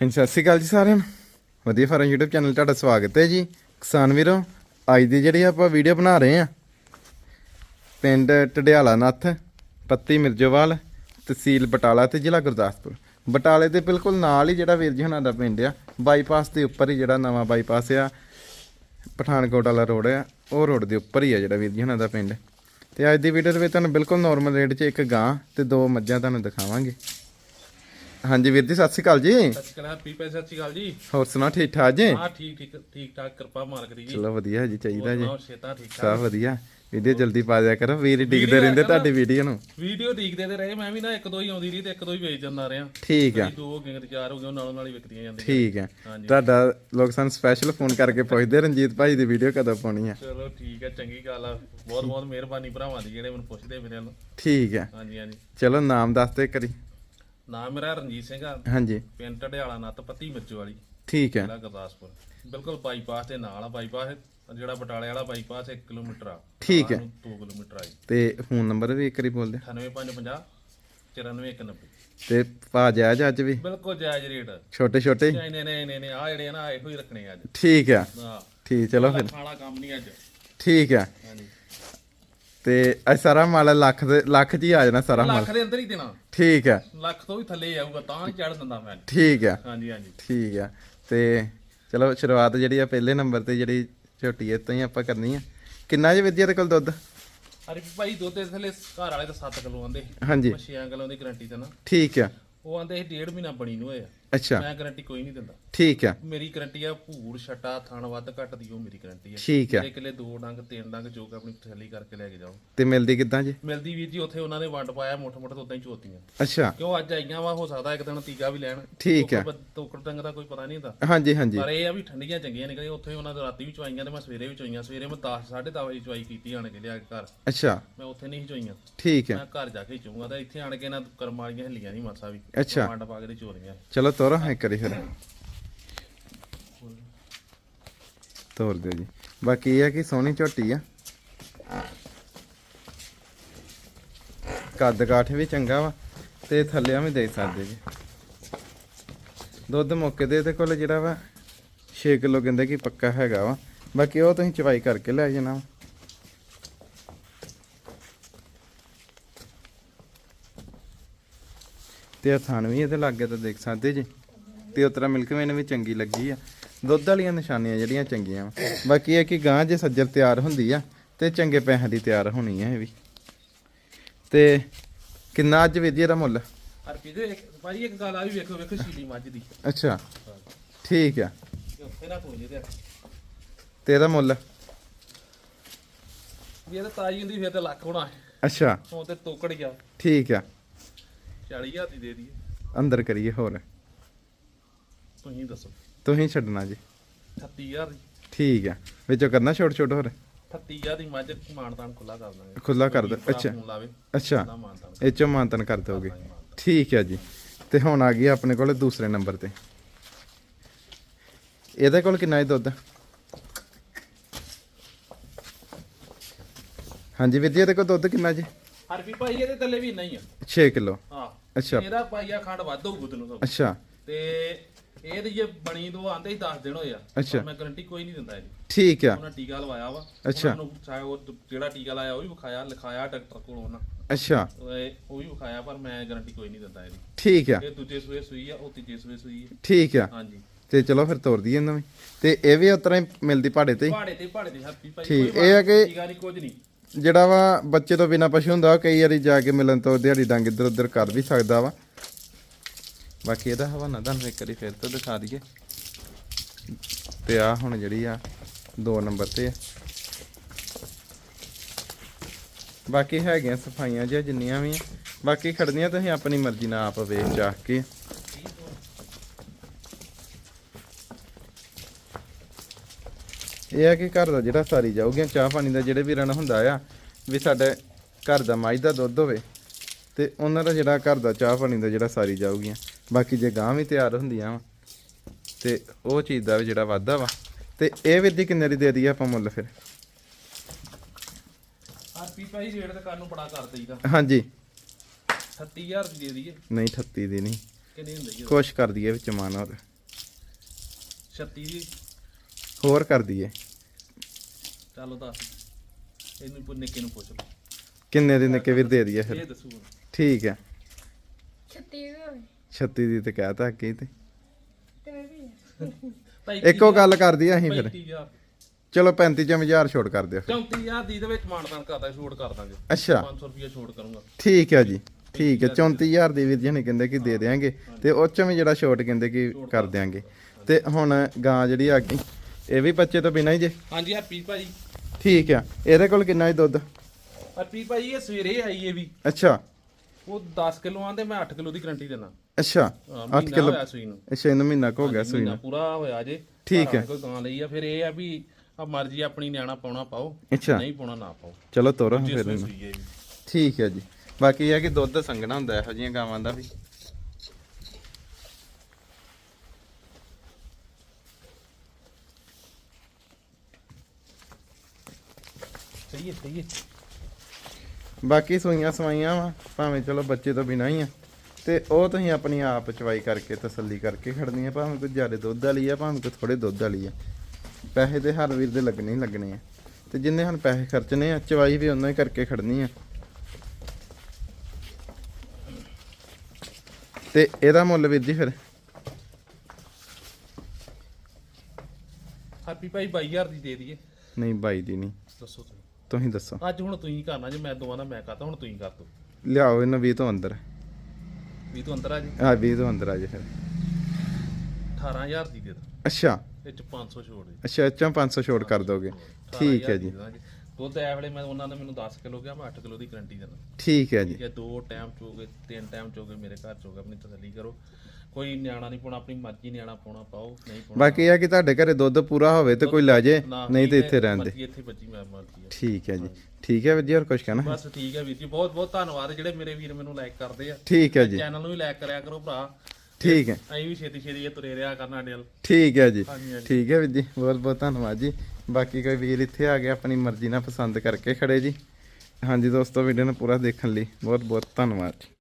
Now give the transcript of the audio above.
ਹਾਂਜੀ, ਸਤਿ ਸ਼੍ਰੀ ਅਕਾਲ ਜੀ ਸਾਰਿਆਂ ਨੂੰ। ਵਧੀਆ ਫਾਰਮ YouTube ਚੈਨਲ 'ਤੇ ਤੁਹਾਡਾ ਸਵਾਗਤ ਹੈ ਜੀ। ਕਿਸਾਨ ਵੀਰੋ, ਅੱਜ ਦੀ ਜਿਹੜੀ ਆਪਾਂ ਵੀਡੀਓ ਬਣਾ ਰਹੇ ਆ ਪਿੰਡ ਟਡਿਆਲਾ ਨੱਥ ਪੱਤੀ ਮਿਰਜੋਵਾਲ, ਤਹਿਸੀਲ ਬਟਾਲਾ ਤੇ ਜ਼ਿਲ੍ਹਾ ਗੁਰਦਾਸਪੁਰ। ਬਟਾਲੇ ਦੇ ਬਿਲਕੁਲ ਨਾਲ ਹੀ ਜਿਹੜਾ ਵੀਰ ਜੀ ਹੁਣਾਂ ਦਾ ਪਿੰਡ ਆ ਬਾਈਪਾਸ ਦੇ ਉੱਪਰ ਹੀ ਜਿਹੜਾ ਨਵਾਂ ਬਾਈਪਾਸ ਆ, ਪਠਾਨਕੋਟ ਵਾਲਾ ਰੋਡ ਆ, ਉਹ ਰੋਡ ਦੇ ਉੱਪਰ ਹੀ ਆ ਜਿਹੜਾ ਵੀਰ ਜੀ ਹੁਣਾਂ ਦਾ ਪਿੰਡ। ਤੇ ਅੱਜ ਦੀ ਵੀਡੀਓ ਦੇ ਵਿੱਚ ਤੁਹਾਨੂੰ ਬਿਲਕੁਲ ਨਾਰਮਲ ਰੇਟ 'ਚ ਇੱਕ ਗਾਂ ਤੇ ਦੋ ਮੱਝਾਂ ਤੁਹਾਨੂੰ ਦਿਖਾਵਾਂਗੇ। ਹਾਂਜੀ ਵੀਰ ਜੀ ਸਤਿ ਸ਼੍ਰੀ ਅਕਾਲ ਜੀ। ਸਤਿ ਸ਼੍ਰੀ ਅਕਾਲ ਸਤਿ ਸ਼੍ਰੀ ਜੀ। ਹੋਰ ਸੁਣਾ ਠੀਕ ਠਾਕ ਜੀ? ਹਾਂ ਠੀਕ ਠੀਕ ਠੀਕ ਠਾਕ ਕਿਰਪਾ ਮਾਲਕ ਦੀ ਜੀ। ਚਲੋ ਵਧੀਆ ਜੀ ਚਾਹੀਦਾ ਜੀ। ਛੇਤਾ ਠੀਕ ਠਾਕ? ਸਭ ਵਧੀਆ। ਵੀਡੀਓ ਜਲਦੀ ਪਾ ਦਿਆ ਕਰੋ ਵੀਰ ਹੀ ਡਿੱਗਦੇ ਰਹਿੰਦੇ ਤੁਹਾਡੀ ਵੀਡੀਓ ਨੂੰ। ਵੀਡੀਓ ਦੇਖਦੇ ਤੇ ਰਹੇ ਮੈਂ ਵੀ ਨਾ ਇੱਕ ਦੋ ਹੀ ਆਉਂਦੀ ਰਹੀ ਤੇ ਇੱਕ ਦੋ ਹੀ ਵੇਚ ਜਾਂਦਾ ਰਿਹਾ। ਠੀਕ ਆ। ਦੋ ਕਦੀ ਚਾਰ ਹੋ ਗਏ ਨਾਲੋਂ ਨਾਲ ਹੀ ਵਿਕਦੀਆਂ ਜਾਂਦੀਆਂ। ਠੀਕ ਹੈ ਹਾਂਜੀ। ਤੁਹਾਡਾ ਲੋਕ ਸਾਨੂੰ ਸਪੈਸ਼ਲ ਫੋਨ ਕਰਕੇ ਪੁੱਛਦੇ ਰਣਜੀਤ ਭਾਈ ਦੀ ਵੀਡੀਓ ਕਦੋਂ ਪਾਉਣੀ ਆ? ਚਲੋ ਠੀਕ ਹੈ ਚੰਗੀ ਗੱਲ ਆ। ਬਹੁਤ ਬਹੁਤ ਮਿਹਰਬਾਨੀ ਭਰਾਵਾਂ ਦੀ ਜਿਹੜੇ ਮੈਨੂੰ ਪੁੱਛਦੇ ਮੇਰੇ ਵੱਲ ਠੀਕ ਹੈ ਹਾਂਜੀ ਹਾਂਜੀ। ਚਲੋ ਨਾਮ ਦੱਸ ਦੇ ਕਰੀ ਨਾਮ ਮੇਰਾ ਰਣਜੀਤ ਸਿੰਘ ਆ। ਹਾਂਜੀ। ਪਿੰਡ ਢੜਿਆਲਾ ਨੱਤ ਪੱਤੀ ਮਿਰਚੋ ਵਾਲੀ। ਠੀਕ ਹੈ। ਜ਼ਿਲ੍ਹਾ ਗੁਰਦਾਸਪੁਰ। ਬਿਲਕੁਲ ਬਾਈਪਾਸ ਦੇ ਨਾਲ ਆ ਬਾਈਪਾਸ ਜਿਹੜਾ ਬਟਾਲੇ ਵਾਲਾ ਬਾਈਪਾਸ 1 ਕਿਲੋਮੀਟਰ ਆ। ਠੀਕ ਹੈ। 2 ਕਿਲੋਮੀਟਰ ਆ ਜੀ। ਤੇ ਫੋਨ ਨੰਬਰ ਵੀ ਇੱਕ ਵਾਰੀ ਬੋਲ ਦੇ 98550 94190 ਤੇ ਪਾ ਜਾਇਜ਼ ਅੱਜ ਵੀ? ਬਿਲਕੁਲ ਜਾਇਜ਼ ਰੇਟ। ਛੋਟੇ ਛੋਟੇ? ਨਹੀਂ ਨਹੀਂ ਨਹੀਂ ਨਹੀਂ ਆ ਜਿਹੜੇ ਨਾ ਇਹੋ ਹੀ ਰੱਖਣੇ ਆ ਅੱਜ। ਠੀਕ ਆ। ਹਾਂ। ਠੀਕ ਚਲੋ ਫਿਰ। ਖਾਣਾ ਕੰਮ ਨਹੀਂ ਅੱਜ। ਠੀਕ ਆ। ਹਾਂਜੀ। ਤੇ ਇਹ ਸਾਰਾ ਮਾਲ ਲੱਖ ਦੇ ਲੱਖ 'ਚ ਹੀ ਆ ਜਾਣਾ ਸਾਰਾ ਮਾਲ। ਲੱਖ ਦੇ ਅੰਦਰ ਹੀ ਦੇਣਾ। ਠੀਕ ਆ ਲੱਖ ਤੋਂ ਵੀ ਥੱਲੇ ਆਊਗਾ ਤਾਂ ਹੀ ਚੜ ਦਿੰਦਾ ਮੈਂ। ਠੀਕ ਆ ਹਾਂਜੀ ਹਾਂਜੀ। ਠੀਕ ਆ ਤੇ ਚਲੋ ਸ਼ੁਰੂਆਤ ਜਿਹੜੀ ਆ ਪਹਿਲੇ ਨੰਬਰ ਤੇ ਜਿਹੜੀ ਝੋਟੀ ਇਹ ਤੋਂ ਹੀ ਆਪਾਂ ਕਰਨੀ ਆ। ਕਿੰਨਾ ਜੇ ਵਿਦਿਆ ਦੇ ਕੋਲ ਦੁੱਧ? ਅਰੇ ਭਾਈ ਦੁੱਧ ਦੇ ਥੱਲੇ ਘਰ ਵਾਲੇ ਤਾਂ 7 ਕਿਲੋ ਆਂਦੇ ਹਾਂਜੀ। 6 ਕਿਲੋ ਦੀ ਗਾਰੰਟੀ ਤੇ ਨਾ। ਠੀਕ ਆ ਉਹ ਆਂਦੇ ਸੀ ਡੇਢ ਮਹੀਨਾ ਬਣੀ ਨੂੰ ਹੋਇਆ। ਅੱਛਾ। ਮੈਂ ਗਾਰੰਟੀ ਕੋਈ ਨਹੀਂ ਦਿੰਦਾ। ਠੀਕ ਆ। ਮੇਰੀ ਗਾਰੰਟੀ ਆ ਭੂਰ ਛਟਾ ਥਣ ਵੱਧ ਘੱਟ ਦੀ ਉਹ ਮੇਰੀ ਗਾਰੰਟੀ ਆ। ਠੀਕ ਆ। ਮੇਰੇ ਕਿਲੇ ਦੋ ਡੰਗ ਤਿੰਨ ਡੰਗ ਜੋ ਕਿ ਆਪਣੀ ਤਸੱਲੀ ਕਰਕੇ ਲੈ ਕੇ ਜਾਓ। ਤੇ ਮਿਲਦੀ ਕਿੱਦਾਂ ਜੀ? ਮਿਲਦੀ ਵੀਰ ਜੀ ਉੱਥੇ ਉਹਨਾਂ ਨੇ ਵੰਡ ਪਾਇਆ ਮੁੱਠ ਤੋਂ ਉਦਾਂ ਹੀ ਚੋਤੀਆਂ। ਅੱਛਾ। ਕਿਉਂ ਅੱਜ ਆਈਆਂ ਵਾ ਹੋ ਸਕਦਾ ਇੱਕ ਦਿਨ ਟੀਕਾ ਵੀ ਲੈਣ। ਠੀਕ ਆ। ਤੋਕੜ ਡੰਗ ਦਾ ਕੋਈ ਪਤਾ ਨਹੀਂ ਹੁੰਦਾ। ਹਾਂਜੀ ਹਾਂਜੀ। ਪਰ ਇਹ ਆ ਵੀ ਠੰਡੀਆਂ ਚੰਗੀਆਂ ਨਿਕਲੀਆਂ ਉੱਥੇ ਉਹਨਾਂ ਦੇ ਰਾਤੀ ਵੀ ਚਵਾਈਆਂ ਤੇ ਮੈਂ ਸਵੇਰੇ ਵੀ ਚੋਈਆਂ ਸਵੇਰੇ ਮੈਂ 10 10:30 ਵਜੇ ਚਵਾਈ ਕੀਤੀ ਆਣ ਕੇ ਲਿਆ ਕੇ ਘਰ। ਅੱਛਾ। ਮੈਂ ਉੱਥੇ ਨਹੀਂ ਚੋਈਆਂ ਠੀਕ ਆ। ਮੈਂ ਘਰ ਜਾ ਕੇ ਚੋਊਂਗਾ ਤਾਂ ਇੱਥੇ ਆਣ ਕੇ ਨਾ ਕਰਮ ਵਾਲੀਆਂ ਹਿੱਲੀਆਂ ਨਹੀਂ ਮਾਸਾ ਵੀ। ਅੱਛਾ। ਵੰਡ ਪਾ ਕੇ ਚੋਰੀਆਂ। ਚਲੋ ਤੋਰੋ, ਇੱਕ ਵਾਰੀ ਫਿਰ। ਤੋਰ ਦਿਓ ਜੀ। ਬਾਕੀ ਇਹ ਆ ਕਿ ਸੋਹਣੀ ਝੋਟੀ ਆ। ਕੱਦ ਕਾਠ ਵੀ ਚੰਗਾ ਵਾ ਤੇ ਥੱਲਿਆਂ ਵੀ ਦੇ ਸਕਦੇ ਜੀ। ਦੁੱਧ ਮੌਕੇ ਦੇ ਇਹਦੇ ਕੋਲ ਜਿਹੜਾ ਵਾ 6 ਕਿਲੋ ਕਹਿੰਦੇ ਕਿ ਪੱਕਾ ਹੈਗਾ ਵਾ। ਬਾਕੀ ਉਹ ਤੁਸੀਂ ਚਵਾਈ ਕਰਕੇ ਲੈ ਜਾਣਾ। ਤੇ ਥਣ ਵੀ ਇਹਦੇ ਲਾਗੇ ਤਾਂ ਦੇਖ ਸਕਦੇ ਜੀ। ਤੇ ਉਤਰਾ ਮਿਲਕ ਵੇਨ ਵੀ ਚੰਗੀ ਲੱਗੀ ਆ। ਦੁੱਧ ਵਾਲੀਆਂ ਨਿਸ਼ਾਨੀਆਂ ਜਿਹੜੀਆਂ ਚੰਗੀਆਂ ਵਾ। ਬਾਕੀ ਇਹ ਕਿ ਗਾਂ ਜੇ ਸੱਜਰ ਤਿਆਰ ਹੁੰਦੀ ਆ ਤੇ ਚੰਗੇ ਪੈਸਿਆਂ ਦੀ ਤਿਆਰ ਹੋਣੀ ਆ ਇਹ ਵੀ। ਤੇ ਕਿੰਨਾ ਅੱਜ ਵਿਧੀ ਦਾ ਮੁੱਲ? ਹਰ ਦੇ ਇੱਕ ਭਾਈ ਇੱਕ ਗੱਲ ਆ ਵੀ ਵੇਖੋ ਵੇਖੋ ਸ਼ੀਲੀ ਮੱਝ ਦੀ। ਅੱਛਾ ਠੀਕ ਆ। ਤੇ ਉੱਥੇ ਨਾ ਕੋਈ ਨਹੀਂ ਤੇ ਮੁੱਲ? ਵੀ ਇਹ ਤਾਂ ਤਾਜੀ ਹੁੰਦੀ ਫਿਰ ਤੇ ਲੱਖ ਹੋਣਾ। ਅੱਛਾ। ਉਹ ਤੇ ਤੋਕੜ ਗਿਆ। ਠੀਕ ਆ। 40000 ਦੀ ਦੇ ਦਈਏ। ਅੰਦਰ ਕਰੀਏ ਹੋਰ। ਤੁਸੀਂ ਦੱਸੋ। ਤੁਸੀਂ ਛੱਡਣਾ ਜੀ। 38000 ਦੀ। ਠੀਕ ਆ। ਵਿੱਚੋਂ ਕਰਨਾ ਛੋਟ ਛੋਟ ਹੋਰ 38000 ਦੀ ਮੱਝ ਮਾਨਤਾਨ ਖੁੱਲਾ ਕਰ ਦਾਂਗੇ। ਖੁੱਲਾ ਕਰ ਭਰਾ ਅੱਛਾ। ਇਹ ਚੋਂ ਮਾਨਤਨ ਕਰ ਦੋਗੇ। ਠੀਕ ਹੈ ਜੀ। ਤੇ ਹੁਣ ਆ ਗਈ ਆਪਣੇ ਕੋਲ ਦੂਸਰੇ ਨੰਬਰ ਤੇ। ਇਹਦੇ ਕੋਲ ਕਿੰਨਾ ਹੈ ਦੁੱਧ? ਹਾਂਜੀ ਵੀਰ ਜੀ ਇਹਦੇ ਕੋਲ ਦੁੱਧ ਕਿੰਨਾ ਜੀ? ਹਰਪੀ ਭਾਈ ਇਹਦੇ ਥੱਲੇ ਵੀ ਨਹੀਂ ਆ। 6 ਕਿਲੋ। ਹਾਂ। ਅੱਛਾ। ਇਹਦਾ ਪਾਈਆ ਖੰਡ ਵੱਧ ਹੋਊ ਤੈਨੂੰ ਸਭ ਅੱਛਾ। ਤੇ ਇਹਦੀ ਜੇ ਬਣੀ ਤੋਂ ਆਂਦੇ ਹੀ 10 ਦਿਨ ਹੋਏ ਆ। ਅੱਛਾ। ਪਰ ਮੈਂ ਗਾਰੰਟੀ ਕੋਈ ਨਹੀਂ ਦਿੰਦਾ ਇਹਦੀ। ਠੀਕ ਆ। ਉਹਨਾਂ ਟੀਕਾ ਲਵਾਇਆ ਵਾ। ਅੱਛਾ। ਉਹਨਾਂ ਨੂੰ ਚਾਹੇ ਉਹ ਜਿਹੜਾ ਟੀਕਾ ਲਾਇਆ ਉਹ ਵੀ ਵਿਖਾਇਆ ਲਿਖਾਇਆ ਡਾਕਟਰ ਕੋਲ ਉਹਨਾਂ। ਅੱਛਾ। ਉਹ ਉਹ ਵੀ ਵਿਖਾਇਆ ਪਰ ਮੈਂ ਗਾਰੰਟੀ ਕੋਈ ਨਹੀਂ ਦਿੰਦਾ ਇਹਦੀ। ਠੀਕ ਆ। ਇਹ ਦੂਜੇ ਸੂਏ ਸੂਈ ਆ ਉਹ ਤੀਜੇ ਸੂਏ ਸੂਈ ਆ। ਠੀਕ ਆ। ਹਾਂਜੀ। ਤੇ ਚਲੋ ਫਿਰ ਤੋਰ ਦਈਏ ਇਹਨਾਂ ਵੀ। ਤੇ ਇਹ ਵੀ ਉਤਰਾ ਹੀ ਮਿਲਦੀ ਪਹਾੜੇ ਤੇ ਹੀ। ਪਹਾੜੇ ਤੇ ਪਹਾੜੇ ਦੇ ਹੱਥੀ ਭਾਈ ਠੀਕ, ਇਹ ਆ ਕਿ- ਟੀਕਾ ਨਹੀਂ ਕੁਝ ਨਹੀਂ। ਜਿਹੜਾ ਵਾ, ਬੱਚੇ ਤੋਂ ਬਿਨਾ ਪਸ਼ੂ ਹੁੰਦਾ, ਉਹ ਕਈ ਵਾਰੀ ਜਾ ਕੇ ਮਿਲਣ ਤੋਂ ਦਿਹਾੜੀ ਡੰਗ ਇੱਧਰ ਉੱਧਰ ਕਰ ਵੀ ਸਕਦਾ ਵਾ। ਬਾਕੀ ਇਹਦਾ ਹਵਾਨਾ ਤੁਹਾਨੂੰ ਇੱਕ ਵਾਰੀ ਫਿਰ ਤੋਂ ਦਿਖਾ ਦਈਏ। ਤੇ ਆ ਹੁਣ ਜਿਹੜੀ ਆ, ਦੋ ਨੰਬਰ ਤੇ ਆ। ਬਾਕੀ ਹੈਗੀਆਂ ਸਫਾਈਆਂ ਜਿਹਾ ਜਿੰਨੀਆਂ ਵੀ ਬਾਕੀ ਖੜਨੀਆਂ ਤੁਸੀਂ ਆਪਣੀ ਮਰਜ਼ੀ ਨਾਲ ਆਪ ਵੇਚ ਚਾਹ ਕੇ। ਇਹ ਆ ਕਿ ਘਰ ਦਾ ਜਿਹੜਾ ਸਾਰੀ ਜਾਊਗੀਆਂ ਚਾਹ ਪਾਣੀ ਦਾ ਜਿਹੜੇ ਵੀ ਰਣ ਹੁੰਦਾ ਆ ਵੀ ਸਾਡੇ ਘਰ ਦਾ ਮੱਝ ਦਾ ਦੁੱਧ ਹੋਵੇ ਤੇ ਉਹਨਾਂ ਦਾ ਜਿਹੜਾ ਘਰ ਦਾ ਚਾਹ ਪਾਣੀ ਦਾ ਜਿਹੜਾ ਸਾਰੀ ਜਾਊਗੀਆਂ। ਬਾਕੀ ਜੇ ਗਾਂ ਵੀ ਤਿਆਰ ਹੁੰਦੀਆਂ ਵਾ ਤੇ ਉਹ ਚੀਜ਼ ਦਾ ਵੀ ਜਿਹੜਾ ਵਾਧਾ ਵਾ। ਤੇ ਇਹ ਵਿਧੀ ਕਿੰਨੇ ਦੀ ਦੇ ਦਈਏ ਆਪਾਂ ਮੁੱਲ ਫਿਰ? ਹਰਪੀ ਭਾਈ ਰੇਟ ਤੇ ਕਰਨ ਨੂੰ ਬੜਾ ਕਰ ਦਈਦਾ। ਹਾਂਜੀ। 36000 ਦੀ ਦੇ ਦਈਏ। ਨਹੀਂ 38 ਦੀ ਨਹੀਂ। ਕਿੰਨੇ ਹੁੰਦੇ ਜੀ ਕੁਛ ਕਰ ਦਈਏ ਵਿੱਚ ਮਾਨ ਹੋਰ। 36 ਦੀ। ਹੋਰ ਕਰ ਦਈਏ। ਚਲੋ ਦੱਸ। ਇਹਨੂੰ ਪੁ- ਨਿੱਕੇ ਨੂੰ ਪੁੱਛ ਲਓ। ਕਿੰਨੇ ਦੇ ਨਿੱਕੇ ਵੀਰ ਦੇ ਦਈਏ ਫਿਰ? ਇਹ ਦੱਸੂ ਠੀਕ ਹੈ। ਛੱਤੀ ਵੀ ਹੋਵੇ। 36 ਦੀ ਤੇ ਕਹਿਤਾ ਅੱਗੇ ਤੇ। ਤੇ ਮੈਂ ਵੀ ਭਾਈ ਇੱਕੋ ਗੱਲ ਕਰ ਦਈਏ ਅਸੀਂ ਫਿਰ। 35000 ਚਲੋ 35 ਚ ਹਜ਼ਾਰ ਛੋਟ ਕਰ ਦਿਓ 34000 ਦੀ ਦੇ ਵਿੱਚ ਮਾਨਦਾਨ ਕਰਦਾ ਛੋਟ ਕਰ ਦਾਂਗੇ। ਅੱਛਾ। 500 ਰੁਪਏ ਛੋਟ ਕਰੂੰਗਾ। ਠੀਕ ਹੈ ਜੀ ਠੀਕ ਹੈ। 34000 ਦੀ ਵੀਰ ਜੀ ਨੇ ਕਹਿੰਦੇ ਕਿ ਦੇ ਦੇਾਂਗੇ ਤੇ ਉਹ ਚੋਂ ਵੀ ਜਿਹੜਾ ਛੋਟ ਕਹਿੰਦੇ ਕਿ ਕਰ ਦਿਆਂਗੇ। ਤੇ ਹੁਣ ਗਾਂ ਜਿਹੜੀ ਆ ਗਈ ਇਹ ਵੀ ਬੱਚੇ ਤੋਂ ਬਿਨਾਂ ਹੀ ਜੇ? ਹਾਂਜੀ ਹਰਪ੍ਰੀਤ ਭਾਜੀ। ਠੀਕ ਆ। ਇਹਦੇ ਕੋਲ ਕਿੰਨਾ ਹੀ ਦੁੱਧ? ਹਰਪ੍ਰੀਤ ਭਾਜੀ ਇਹ ਸਵੇਰੇ ਆਈ ਇਹ ਵੀ। ਅੱਛਾ। ਉਹ 10 ਕਿਲੋ ਆਂਦੇ ਮੈਂ 8 ਕਿਲੋ ਦੀ ਗਰੰਟੀ ਦਿੰਦਾ। ਅੱਛਾ। 8 8 ਕਿਲੋ ਅੱਛਾ ਇਹਨੂੰ ਮਹੀਨਾ ਕੁ ਹੋ ਗਿਆ ਸੂਈ ਨੂੰ। ਪੂਰਾ ਹੋਇਆ ਜੇ। ਠੀਕ ਹੈ। ਕੋਈ ਗਾਂ ਲਈ ਆ ਫਿਰ ਇਹ ਆ ਵੀ ਆ ਮਰਜ਼ੀ ਆਪਣੀ ਨਿਆਣਾ ਪਾਉਣਾ ਪਾਓ ਅੱਛਾ। ਨਹੀਂ ਪਾਉਣਾ ਨਾ ਪਾਓ। ਚਲੋ ਤੋਰੋ ਫਿਰ ਠੀਕ ਹੈ ਜੀ। ਬਾਕੀ ਇਹ ਹੈ ਕਿ ਦੁੱਧ ਸੰਘਣਾ ਹੁੰਦਾ ਇਹੋ ਜਿਹੀਆਂ ਗਾਵਾਂ ਦਾ ਵੀ। ਸਹੀ ਹੈ ਸਹੀ ਹੈ। ਬਾਕੀ ਸੂਈਆਂ ਸਵਾਈਆਂ ਵਾ ਭਾਵੇਂ ਚਲੋ ਬੱਚੇ ਤੋਂ ਬਿਨਾਂ ਹੀ ਆ। ਤੇ ਉਹ ਤੁਸੀਂ ਆਪਣੀ ਆਪ ਚਵਾਈ ਕਰਕੇ ਤਸੱਲੀ ਕਰਕੇ ਖੜਨੀ ਆ ਭਾਵੇਂ ਕੋਈ ਜ਼ਿਆਦਾ ਦੁੱਧ ਵਾਲੀ ਆ ਭਾਵੇਂ ਕੋਈ ਥੋੜੇ ਦੁੱਧ ਵਾਲੀ ਆ। ਪੈਸੇ ਤੇ ਹਰ ਵੀਰ ਦੇ ਲੱਗਣੇ ਹੀ ਲੱਗਣੇ ਆ। ਤੇ ਜਿੰਨੇ ਹਨ ਪੈਸੇ ਖਰਚਣੇ ਆ ਚਵਾਈ ਵੀ ਉਹਨਾਂ ਹੀ ਕਰਕੇ ਖੜਨੀ ਆ। ਤੇ ਇਹਦਾ ਮੁੱਲ ਵੀਰ ਜੀ ਫਿਰ? ਹੈਪੀ ਭਾਈ 22000 ਦੀ ਦੇ ਦਈਏ। ਨਹੀਂ ਬਾਈ ਦੀ ਨਹੀਂ। ਦੱਸੋ ਤੁਸੀਂ। ਤੁਸੀਂ ਦੱਸੋ। ਅੱਜ ਹੁਣ ਤੁਸੀਂ ਕਰਨਾ ਜੇ ਮੈਂ ਦੋਵਾਂ ਦਾ ਮੈਂ ਕਰਤਾ ਹੁਣ ਤੁਸੀਂ ਕਰ ਦੋ ਲਿਆਓ ਇਹਨਾਂ 20 ਤੋਂ ਅੰਦਰ। ਵੀ ਤੂੰ ਅੰਦਰ ਆ ਜੀ। ਆ 20 ਤੋਂ ਅੰਦਰ ਆ ਜੇ ਫਿਰ। 18000 ਦੀ ਦੇ ਦੋ। ਅੱਛਾ। ਇਹ ਚ 500 ਛੋੜ ਦੇ। ਅੱਛਾ ਅੱਛਾ 500 ਛੋਟ ਕਰ ਦੋਗੇ। ਠੀਕ ਹੈ ਜੀ। ਦੁੱਧ ਐ ਵੇਲੇ ਮੈਂ ਉਹਨਾਂ ਨੇ ਮੈਨੂੰ 10 ਕਿਲੋ ਕਿਹਾ ਮੈਂ 8 ਕਿਲੋ ਦੀ ਗਰੰਟੀ ਦਿੰਦਾ ਠੀਕ ਹੈ ਜੀ। ਠੀਕ ਹੈ ਦੋ ਟਾਈਮ ਚੋਗੇ ਤਿੰਨ ਟਾਈਮ ਚੋਗੇ ਮੇਰੇ ਘਰ ਚੋਗੇ ਆਪਣੀ ਤਸੱਲੀ ਕਰੋ। ਕੋਈ ਨਿਆਣਾ ਨਹੀਂ ਪਾਉਣਾ ਆਪਣੀ ਮਰਜ਼ੀ ਨਿਆਣਾ ਪਾਉਣਾ ਪਾਓ ਨਹੀਂ ਪਾਉਣਾ। ਬਾਕੀ ਇਹ ਆ ਕਿ ਤੁਹਾਡੇ ਘਰੇ ਦੁੱਧ ਪੂਰਾ ਹੋਵੇ ਤੇ ਕੋਈ ਲੈ ਜੇ ਨਾ, ਨਹੀਂ ਤੇ ਇੱਥੇ ਰਹਿਣ ਦੇ। ਮਰਜ਼ੀ ਇੱਥੇ ਬੱਜੀ ਮੈਂ ਮਰਜ਼ੀ ਹੈ ਠੀਕ ਹੈ ਜੀ। ਠੀਕ ਹੈ ਵੀਰ ਜੀ ਹੋਰ ਕੁਝ ਕਹਿਣਾ? ਬਸ ਠੀਕ ਹੈ ਵੀਰ ਜੀ ਬਹੁਤ ਬਹੁਤ ਧੰਨਵਾਦ ਜਿਹੜੇ ਮੇਰੇ ਵੀਰ ਮੈਨੂੰ ਲਾਈਕ ਕਰਦੇ ਆ। ਠੀਕ ਹੈ ਜੀ। ਚੈਨਲ ਨੂੰ ਵੀ ਲਾਈਕ ਕਰਿਆ ਕਰੋ ਭਰਾ। ਠੀਕ ਹੈ। ਅਸੀਂ ਵੀ ਛੇਤੀ ਛੇਤੀ ਇਹ ਤੁਰੇ ਰਿਹਾ ਕਰਨਾ ਡੇਲ ਠੀਕ ਹੈ ਜੀ। ਹਾਂਜੀ, ਹਾਂਜੀ। ਠੀਕ ਹੈ ਵੀਰ ਜੀ ਬਹੁਤ ਬਹੁਤ ਧੰਨਵਾਦ ਜੀ। ਬਾਕੀ ਕੋਈ ਵੀਰ ਇੱਥੇ ਆ ਗਿਆ ਆਪਣੀ ਮਰਜ਼ੀ ਨਾਲ ਪਸੰਦ ਕਰਕੇ ਖੜੇ ਜੀ। ਹਾਂਜੀ ਦੋਸਤੋ ਵੀਡੀਓ ਨੂੰ ਪੂਰਾ ਦੇਖਣ ਲਈ ਬਹੁਤ ਬਹੁਤ ਧੰਨਵਾਦ ਜੀ।